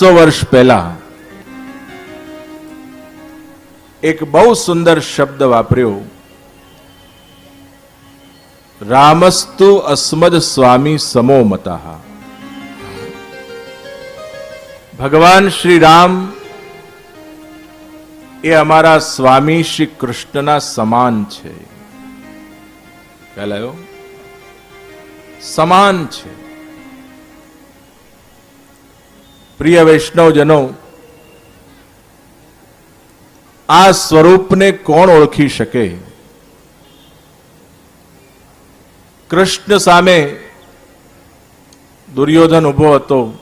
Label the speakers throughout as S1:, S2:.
S1: પાંચસો વર્ષ પહેલા એક બહુ સુંદર શબ્દ વાપર્યો. રામસ્તુ અસ્મદ સ્વામી સમો મતા ભગવાન શ્રી રામ એ અમારા સ્વામી શ્રી કૃષ્ણના સમાન છે. સમાન છે. પ્રિય વૈષ્ણવજનો, આ સ્વરૂપને કોણ ઓળખી શકે? કૃષ્ણ સામે દુર્યોધન ઊભો હતો,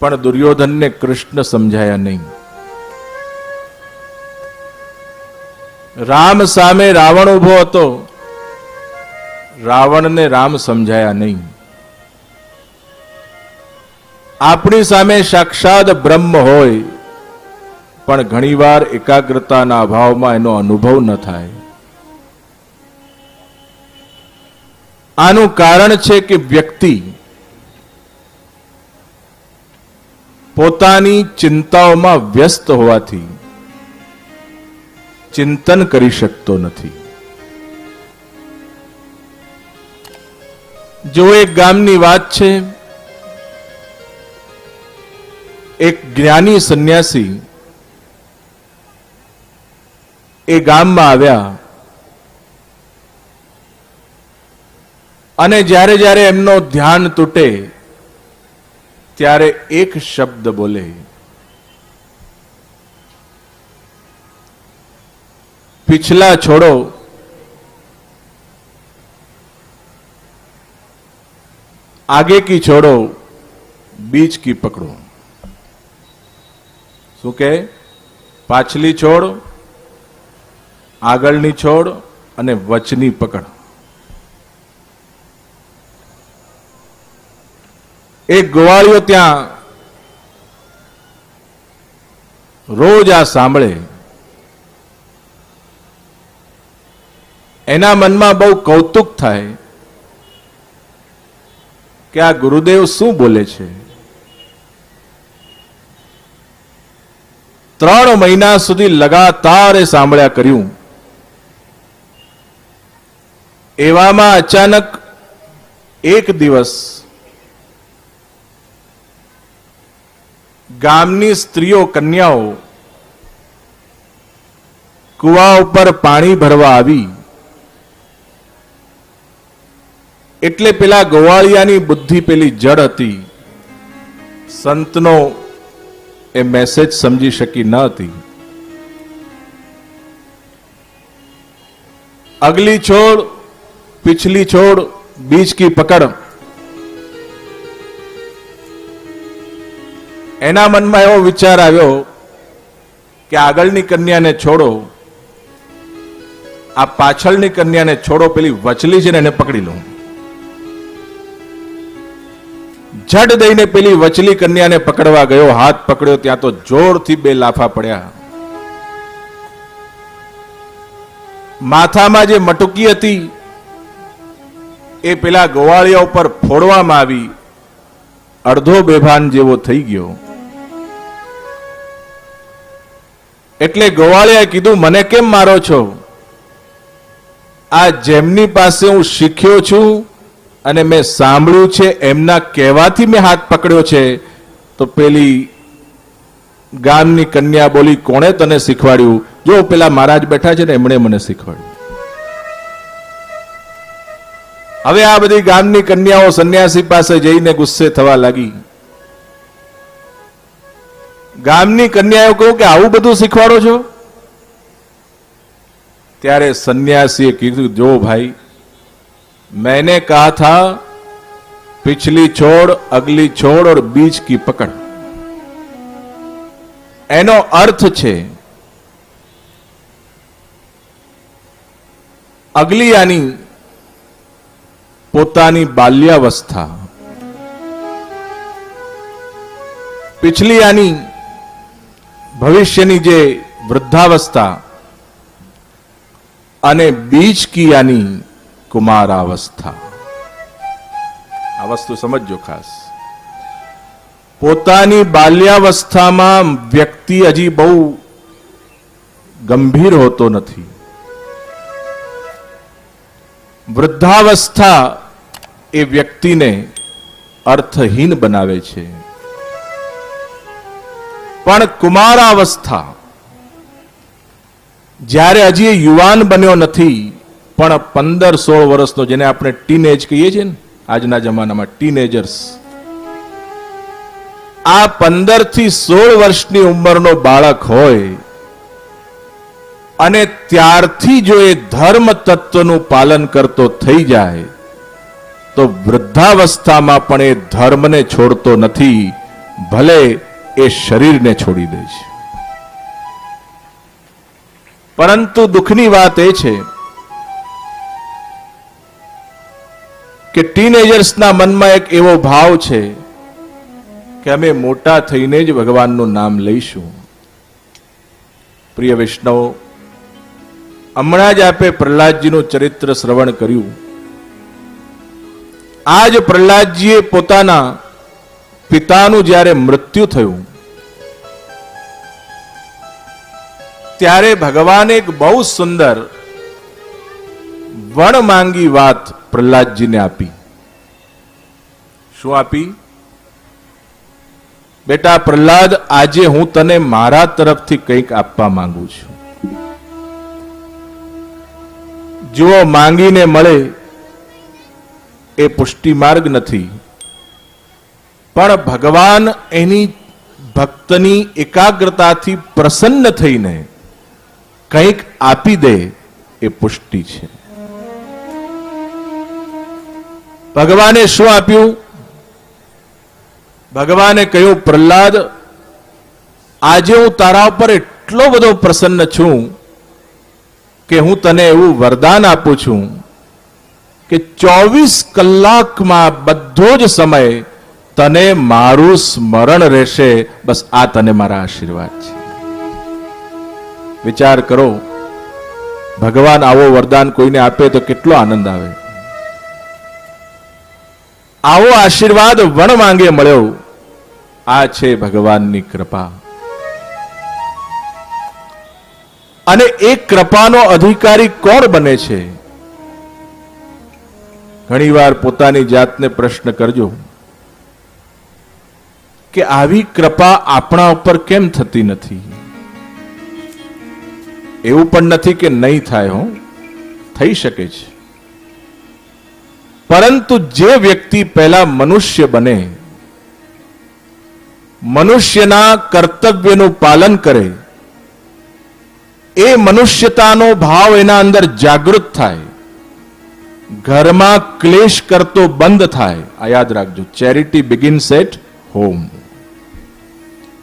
S1: પણ દુર્યોધનને કૃષ્ણ સમજાયા નહીં. રામ સામે રાવણ ઊભો હતો, રાવણને રામ સમજાયા નહીં. આપણી સામે સાક્ષાત બ્રહ્મ હોય, પણ ઘણીવાર એકાગ્રતાના અભાવમાં એનો અનુભવ ન થાય. આનું કારણ છે કે વ્યક્તિ પોતાની ચિંતાઓમાં વ્યસ્ત હોવાથી ચિંતન કરી શકતો નથી. જો એક ગામની વાત છે એક જ્ઞાની સંન્યાસી એ ગામમાં આવ્યા અને જ્યારે જ્યારે એમનો ધ્યાન તૂટે ત્યારે એક શબ્દ બોલે પિછલા છોડો आगे की छोड़ो बीच की पकड़ो શું કે? પાછલી છોડ, આગળની છોડ અને વચની પકડ. એક ગોવાળીઓ ત્યાં રોજ આ સાંભળે. એના મનમાં બહુ કૌતુક થાય કે આ ગુરુદેવ શું બોલે છે? ત્રણ મહિના સુધી લગાતાર એ સાંભળ્યા કર્યું. એવામાં અચાનક એક દિવસ ગામની સ્ત્રીઓ કન્યાઓ કુવા ઉપર પાણી ભરવા આવી. એટલે પેલા ગોવાળિયાની બુદ્ધિ પેલી જડ હતી. સંતનો એ મેસેજ સમજી શકી ન હતી. અગલી છોડ, પિછલી છોડ, બીજ કી પકડ. એના મનમાં એવો વિચાર આવ્યો કે આગળની કન્યાને છોડો. આ પાછળની કન્યાને છોડો, પેલી વચલી છે ને એને પકડી લઉં જડ દઈને પેલી વચલી કન્યાને પકડવા ગયો, હાથ પકડ્યો, ત્યાં તો જોરથી બે લાફા પડ્યા. માથામાં જે મટુકી હતી, એ પેલા ગોવાળિયા ઉપર ફોડવામાં આવી. અડધો બેભાન જેવો થઈ ગયો. એટલે ગોવાળિયાએ કીધું, મને કેમ મારો છો? આ જેમની પાસે હું શીખ્યો છું અને મેં સાંભળ્યું છે, એમના કહેવાથી મેં હાથ પકડ્યો છે, તો પેલી ગામની કન્યા બોલી, કોણે તને શીખવાડ્યું? જો પેલા મહારાજ બેઠા છે ને, એમણે મને શીખવાડ્યું. હવે આ બધી ગામની કન્યાઓ સંન્યાસી પાસે જઈને ગુસ્સે થવા લાગી. ગામની કન્યાઓ કહું કે, આવું બધું શીખવાડો છો? ત્યારે સંન્યાસીએ કીધું, જો ભાઈ मैंने कहा था पिछली छोड़ अगली छोड़ और बीच की पकड़ એનો અર્થ છે અગલી આની પોતાની બાલ્યાવસ્થા પિછલી આની ભવિષ્યની જે વૃદ્ધાવસ્થા અને બીજ કી આની કુમારાવસ્થા. આ વસ્તુ સમજજો ખાસ. પોતાની બાલ્યાવસ્થામાં વ્યક્તિ હજી બહુ ગંભીર હોતો નથી. વૃદ્ધાવસ્થા એ વ્યક્તિને અર્થહીન બનાવે છે. પણ કુમારાવસ્થા જ્યારે હજી યુવાન બન્યો નથી પણ પંદર સોળ વર્ષનો જેને આપણે ટીનેજ કહીએ છીએ ને, આજના જમાનામાં ટીનેજર્સ આ પંદરથી સોળ વર્ષની ઉંમરનો બાળક હોય અને ત્યારથી જો એ ધર્મ તત્વનું પાલન કરતો થઈ જાય, તો વૃદ્ધાવસ્થામાં પણ એ ધર્મને છોડતો નથી, ભલે એ શરીરને છોડી દે છે. પરંતુ દુઃખની વાત એ છે કે ટીનેજર્સના મનમાં એક એવો ભાવ છે કે અમે મોટા થઈને જ ભગવાનનું નામ લઈશું. પ્રિય વૈષ્ણવ, હમણાં જ આપે પ્રહલાદજીનું ચરિત્ર શ્રવણ કર્યું. આજ પ્રહલાદજીએ પોતાના પિતાનું જ્યારે મૃત્યુ થયું, ત્યારે ભગવાને એક બહુ સુંદર વણ માંગી વાત પ્રહલાદજીને આપી. શું આપી? બેટા પ્રહલાદ, આજે હું તને મારા તરફથી કંઈક આપવા માંગુ છું. જો માંગીને મળે એ પુષ્ટિ માર્ગ નથી. પણ ભગવાન એની ભક્તની એકાગ્રતાથી પ્રસન્ન થઈને કંઈક આપી દે એ પુષ્ટિ છે. ભગવાને શું આપ્યું? ભગવાને કહ્યું, પ્રહલાદ, આજે હું તારા ઉપર એટલો બધો પ્રસન્ન છું કે હું તને એવું વરદાન આપું છું કે ચોવીસ કલાકમાં બધો જ સમય તને મારું સ્મરણ રહેશે. બસ આ તને મારા આશીર્વાદ છે. વિચાર કરો, ભગવાન આવો વરદાન કોઈને આપે તો કેટલો આનંદ આવે. આવો આશીર્વાદ વણ માંગે મળ્યો. આ છે ભગવાનની કૃપા. અને એ કૃપાનો અધિકારી કોણ બને છે? ઘણીવાર પોતાની જાતને પ્રશ્ન કરજો કે આવી કૃપા આપણા ઉપર કેમ થતી નથી? એવું પણ નથી કે નહીં થાય, હો. થઈ શકે છે. પરંતુ જે વ્યક્તિ પહેલા મનુષ્ય બને, મનુષ્યના કર્તવ્યનું પાલન કરે, એ મનુષ્યતાનો ભાવ એના અંદર જાગૃત થાય, ઘરમાં ક્લેશ કરતો બંધ થાય, આ યાદ રાખજો. ચેરિટી બિગિન સેટ હોમ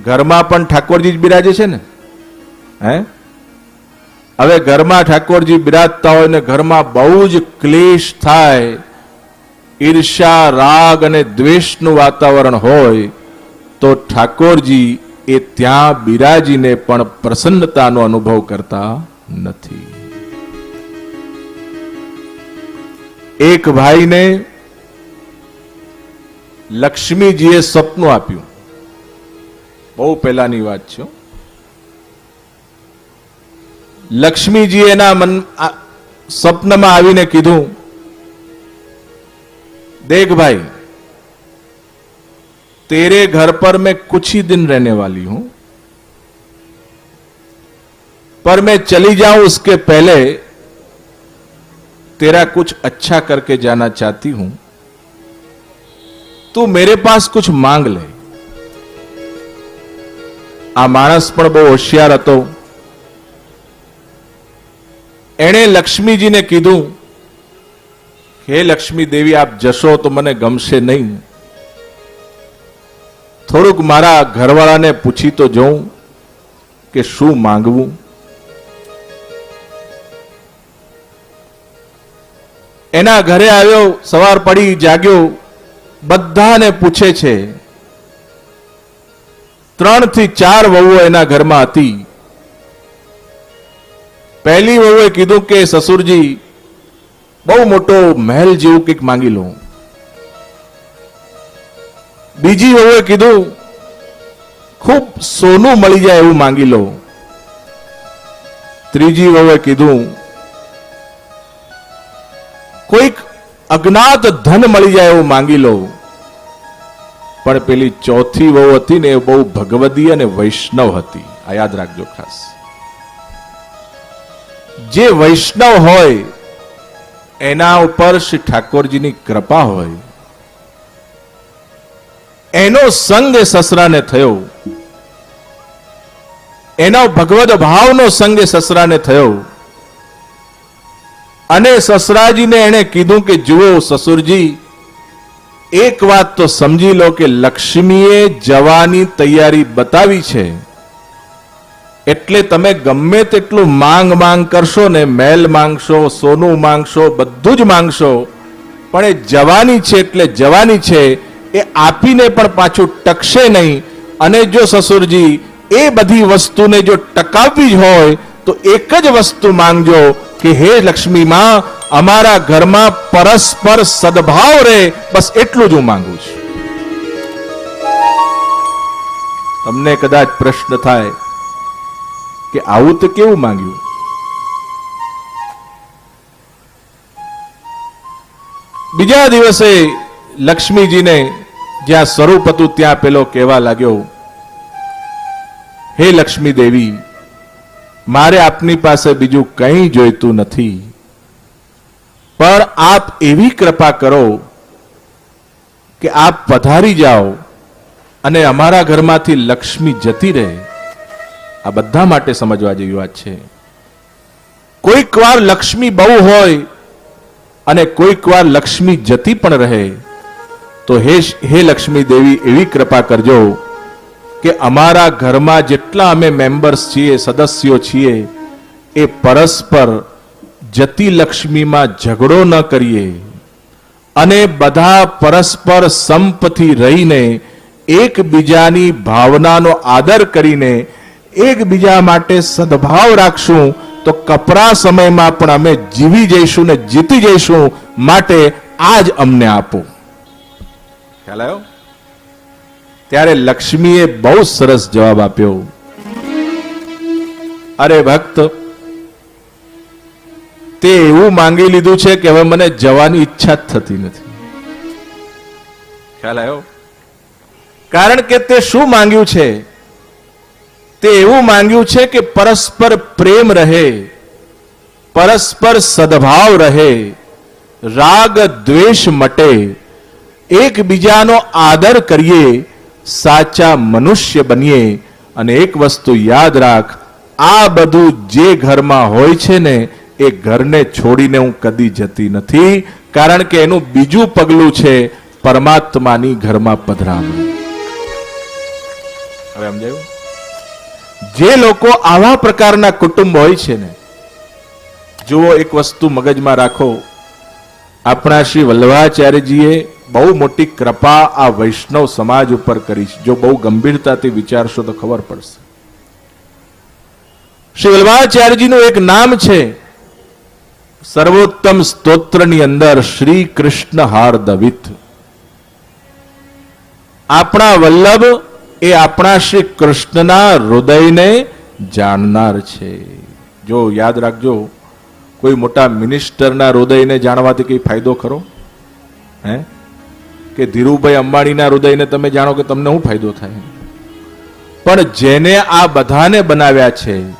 S1: ઘરમાં પણ ઠાકોરજી જ બિરાજે છે ને? હે? હવે ઘરમાં ઠાકોરજી બિરાજતા હોય ને ઘરમાં બહુ જ ક્લેશ થાય ઈર્ષા રાગ અને દ્વેષનું વાતાવરણ હોય, તો ઠાકોરજી એ ત્યાં બિરાજીને પણ પ્રસન્નતાનો અનુભવ કરતા નથી એક ભાઈને લક્ષ્મીજીએ સપનું આપ્યું બહુ પહેલાની વાત છે. લક્ષ્મીજી એના મન સપનમાં આવીને કીધું देख भाई तेरे घर पर मैं कुछ ही दिन रहने वाली हूं पर मैं चली जाऊं उसके पहले तेरा कुछ अच्छा करके जाना चाहती हूं तू मेरे पास कुछ मांग ले આ માણસ પણ બહુ હોશિયાર હતો એણે લક્ષ્મીજીને કીધું હે લક્ષ્મી દેવી, આપ જશો તો મને ગમશે નહીં. થોડુંક મારા ઘરવાળાને પૂછી તો જોઉં કે શું માંગવું. એના ઘરે આવ્યો, સવાર પડી જાગ્યો, બધાને પૂછે છે ત્રણથી ચાર વહુઓ એના ઘરમાં હતી. પહેલી વહુએ કીધું કે, સસુરજી બહુ મોટો મહેલ જેવું કંઈક માંગી લઉં. બીજી વહુએ કીધું, ખૂબ સોનું મળી જાય એવું માંગી લો ત્રીજી વહુએ કીધું, કોઈક અજ્ઞાત ધન મળી જાય એવું માંગી લો પણ પેલી ચોથી વહુ હતી ને એ બહુ ભગવદી અને વૈષ્ણવ હતી. આ યાદ રાખજો ખાસ. જે વૈષ્ણવ હોય એના ઉપર શ્રી ઠાકોરજીની કૃપા હોય. એનો સંગ એ સસરાને થયો. એનો ભગવદ ભાવનો સંગ એ સસરાને થયો. અને સસરાજીને એણે કીધું કે, જુઓ સસુરજી, એક વાત તો સમજી લો કે લક્ષ્મીએ જવાની તૈયારી બતાવી છે. એટલે તમે ગમે તેટલું માંગ માંગ કરશો ને મેલ માંગશો, સોનું માંગશો, બધું જ માંગશો, પણ એ જવાની છે એટલે જવાની છે, એ આપીને પણ પાછું ટકશે નહીં. અને જો સસુરજી, એ બધી વસ્તુને જો ટકાવવી જ હોય, તો એક જ વસ્તુ માંગજો કે, હે લક્ષ્મી માં, અમારા ઘરમાં પરસ્પર સદભાવ રહે બસ એટલું જ હું માંગુ છું. તમને કદાચ પ્રશ્ન થાય કે આવું તો કેવું માંગ્યું? બીજા દિવસે લક્ષ્મીજીને જ્યાં સ્વરૂપ હતું ત્યાં પેલો કહેવા લાગ્યો, હે લક્ષ્મી દેવી, મારે આપની પાસે બીજું કંઈ જોઈતું નથી. પણ આપ એવી કૃપા કરો કે આપ પધારી જાઓ અને અમારા ઘરમાંથી લક્ષ્મી જતી રહે. આ બધા માટે સમજવા જેવી વાત છે. કોઈક વાર લક્ષ્મી બહુ હોય અને કોઈક વાર લક્ષ્મી જતી પણ રહે, તો હે હે લક્ષ્મી દેવી, એવી કૃપા કરજો કે અમારા ઘરમાં જેટલા અમે મેમ્બર્સ છીએ, સદસ્યો છીએ, એ પરસ્પર જતી લક્ષ્મીમાં ઝઘડો ન કરીએ અને બધા પરસ્પર સંપથી રહીને એકબીજાની ભાવનાનો આદર કરીને એકબીજા માટે સદભાવ રાખશું તો કપરા સમયમાં પણ અમે જીવી જઈશું ને જીતી જઈશું માટે આજ અમને આપો. ખ્યાલ આવ્યો? ત્યારે લક્ષ્મીએ બહુ સરસ જવાબ આપ્યો. અરે ભક્ત, તે એવું માંગી લીધું છે કે હવે મને જવાની ઈચ્છા જ થતી નથી. ખ્યાલ આવ્યો? કારણ કે તે શું માંગ્યું છે? તે એવું માંગ્યું છે કે પરસ્પર પ્રેમ રહે, પરસ્પર સદભાવ રહે, રાગ દ્વેષ મટે, એકબીજાનો આદર કરીએ, સાચા મનુષ્ય બનીએ અને એક વસ્તુ યાદ રાખ, આ બધું જે ઘરમાં હોય છે ને, એ ઘરને છોડીને હું કદી જતી નથી, કારણ કે એનું બીજું પગલું છે પરમાત્માની ઘરમાં પધરામણી. હવે સમજાયું? જે લોકો આવા પ્રકારના કુટુંબ હોય છે ને, જુઓ એક વસ્તુ મગજમાં રાખો. આપણા શ્રી વલ્લભાચાર્યજીએ બહુ મોટી કૃપા આ વૈષ્ણવ સમાજ ઉપર કરી છે. જો બહુ ગંભીરતાથી વિચારશો તો ખબર પડશે. શ્રી વલ્લભાચાર્યજીનું એક નામ છે, સર્વોત્તમ સ્તોત્રની અંદર શ્રી કૃષ્ણ હાર દવિત. આપણા વલ્લભ એ આપણા શ્રી કૃષ્ણના હૃદયને જાણનાર છે. જો યાદ રાખજો, કોઈ મોટા મિનિસ્ટરના હૃદયને જાણવાથી કંઈ ફાયદો ખરો? હે? કે ધીરુભાઈ અંબાણીના હૃદયને તમે જાણો કે તમને શું ફાયદો થાય? પણ જેને આ બધાને બનાવ્યા છે,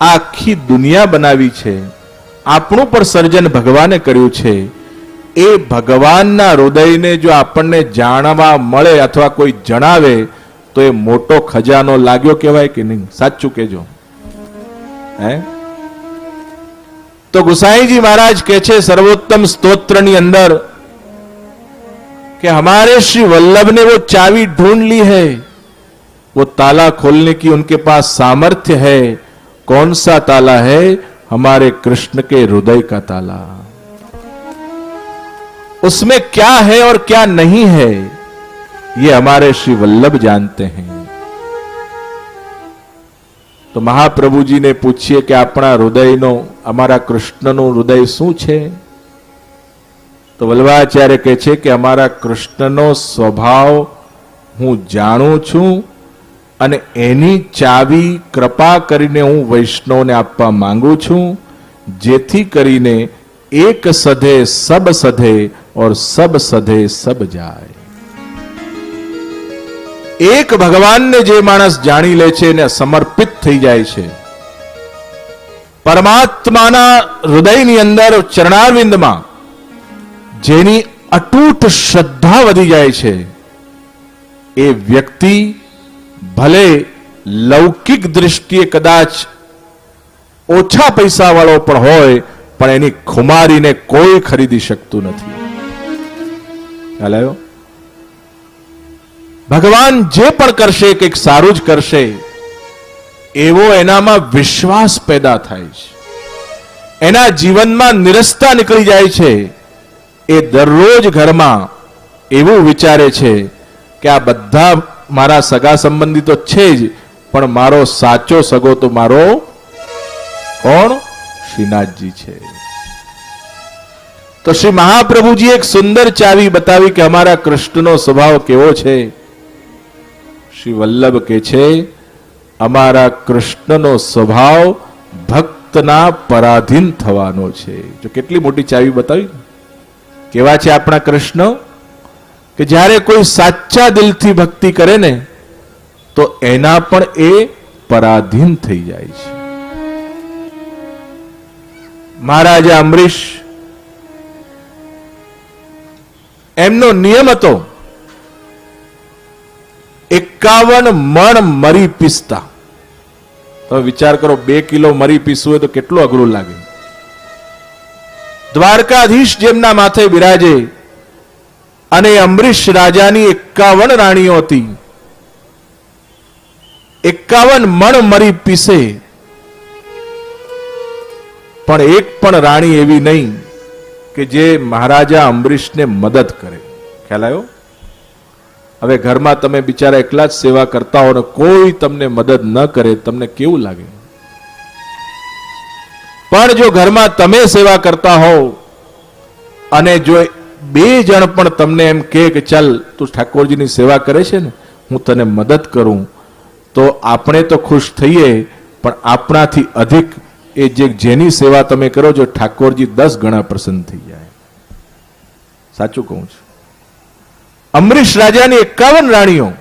S1: આખી દુનિયા બનાવી છે, આપણું પણ સર્જન ભગવાને કર્યું છે. એ ભગવાનના હૃદયને જો આપણને જાણવા મળે અથવા કોઈ જણાવે तो ये मोटो खजा લાગ્યો कहवा नहीं? નહીં कहजो तो गुसाई जी महाराज कहे सर्वोत्तम છે अंदर कि हमारे श्री वल्लभ ने वो चावी ढूंढ ली है। वो ताला खोलने की उनके पास सामर्थ्य है। कौन सा ताला है? हमारे कृष्ण के हृदय का ताला। उसमें क्या है और क्या नहीं है? ये हमारे श्री वल्लभ जानते हैं તો મહાપ્રભુજીને પૂછીએ કે આપણા હૃદયનો અમારા કૃષ્ણનું હૃદય શું છે તો વલ્લભાચાર્ય કહે છે કે અમારા કૃષ્ણનો સ્વભાવ હું જાણું છું અને એની ચાવી કૃપા કરીને હું વૈષ્ણવને આપવા માંગુ છું જેથી કરીને એક સધે સબ સધે ઓર સબ સધે સબ જાય એક ભગવાનને જે માણસ જાણી લે છે એને સમર્પિત થઈ જાય છે. પરમાત્માના હૃદયની અંદર ચરણારવિંદમાં જેની અતૂટ શ્રદ્ધા વધી જાય છે, એ વ્યક્તિ ભલે લૌકિક દ્રષ્ટિએ કદાચ ઓછા પૈસા વાળો પણ હોય, પણ એની ખુમારીને કોઈ ખરીદી શકતું નથી. ખ્યાલ આવ્યો? ભગવાન જે પણ કરશે, કંઈક સારું જ કરશે, એવો એનામાં વિશ્વાસ પેદા થાય છે. એના જીવનમાં નિરસ્તા નીકળી જાય છે. એ દરરોજ ઘરમાં એવું વિચારે છે કે આ બધા મારા સગા સંબંધી તો છે જ, પણ મારો સાચો સગો તો મારો કોણ? શ્રીનાથજી છે. તો શ્રી મહાપ્રભુજી એક સુંદર ચાવી બતાવી કે અમારા કૃષ્ણનો સ્વભાવ કેવો છે? શ્રી વલ્લભ કે છે, અમારા કૃષ્ણનો સ્વભાવ ભક્તના પરાધીન થવાનો છે. જો કેટલી મોટી ચાવી બતાવી? કેવા છે આપણા કૃષ્ણ? કે જ્યારે કોઈ સાચા દિલથી ભક્તિ કરે ને, તો એના પણ એ પરાધીન થઈ જાય છે. મહારાજા અમરીશ, એમનો નિયમ હતો એકાવન મણ મરી પીસતા. તમે વિચાર કરો, બે કિલો મરી પીસવું હોય તો કેટલું અઘરું લાગે? દ્વારકાધીશ જેમના માથે બિરાજે અને અમરીશ રાજાની એકાવન રાણીઓ હતી. એકાવન મણ મરી પીસે. પણ એક પણ રાણી એવી નહીં કે જે મહારાજા અમરીશને મદદ કરે. ખ્યાલ આવ્યો? હવે ઘરમાં તમે બિચારા એકલા જ સેવા કરતા હો કોઈ તમને મદદ ન કરે, તમને કેવું લાગે? પણ જો ઘરમાં તમે સેવા કરતા હો અને જો બે જણ પણ તમને એમ કે ચાલ તું ઠાકોરજીની સેવા કરે છે ને, હું તને મદદ કરું, તો આપણે તો ખુશ થઈએ, પણ આપણાથી અધિક એ જે જેની સેવા તમે કરો છો, ઠાકોરજી દસ ગણા પ્રસન્ન થઈ જાય. સાચું કહું છું. અમરીશ રાજાની એકાવન રાણીઓ.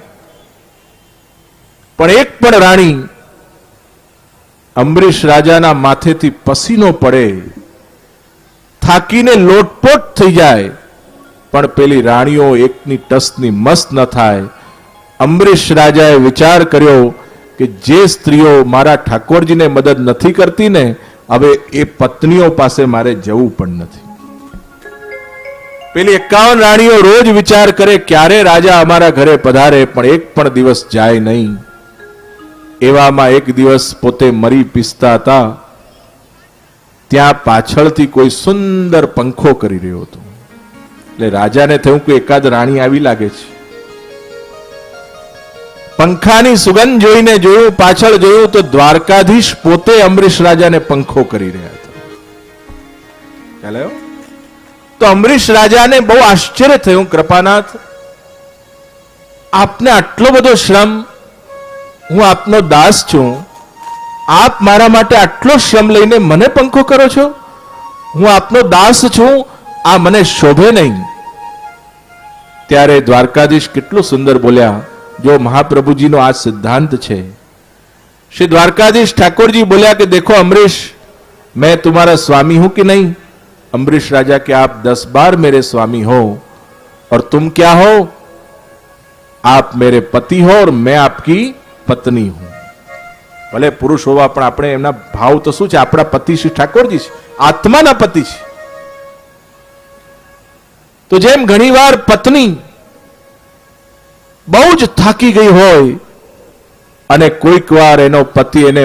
S1: પણ એક પણ રાણી અમરીશ રાજાના માથેથી પસીનો પડે. થાકીને લોટપોટ થઈ જાય. પણ પેલી રાણીઓ એકની ટસની મસ્ત ન થાય. અમરીશ રાજાએ વિચાર કર્યો કે જે સ્ત્રીઓ મારા ઠાકોરજીને મદદ નથી કરતી ને, હવે એ પત્નીઓ પાસે મારે જવું પણ નથી. પેલી એકાવન રાણીઓ રોજ વિચાર કરે ક્યારે રાજા અમારા ઘરે પધારે, પણ એક પણ દિવસ જાય નહીં. એવામાં એક દિવસ પોતે મરી પીસતા હતા. ત્યાં પાછળથી કોઈ સુંદર પંખો કરી રહ્યો હતો. એટલે રાજાને થયું કે એકાદ રાણી આવી લાગે છે. પંખાની સુગંધ જોઈને જોયું, પાછળ જોયું તો દ્વારકાધીશ પોતે અમરીશ રાજાને પંખો કરી રહ્યા હતા. ખ્યાલ? તો અમરીશ રાજાને બહુ આશ્ચર્ય થયું, કૃપાનાથ. આપને આટલો બધો શ્રમ, હું આપનો દાસ છું. આપ મારા માટે આટલો શ્રમ લઈને મને પંખો કરો છો? હું આપનો દાસ છું, આ મને શોભે નહીં. ત્યારે દ્વારકાધીશ કેટલું સુંદર બોલ્યા, જો મહાપ્રભુજીનો આ સિદ્ધાંત છે. શ્રી દ્વારકાધીશ ઠાકોરજી બોલ્યા કે, દેખો અમરીશ, મેં તમારા સ્વામી હું કે નહીં? अम्बरीश राजा के आप दस बार मेरे स्वामी हो और तुम क्या हो आप मेरे पति हो और मैं आपकी पत्नी हूं ભલે પુરુષ હોવા પણ આપણે એમના ભાવ તો શું છે આપણા પતિ શ્રી ઠાકોરજી છે આત્માના પતિ છે તો જેમ ઘણીવાર પત્ની બહુ જ થાકી ગઈ હોય અને કોઈક વાર એનો પતિ એને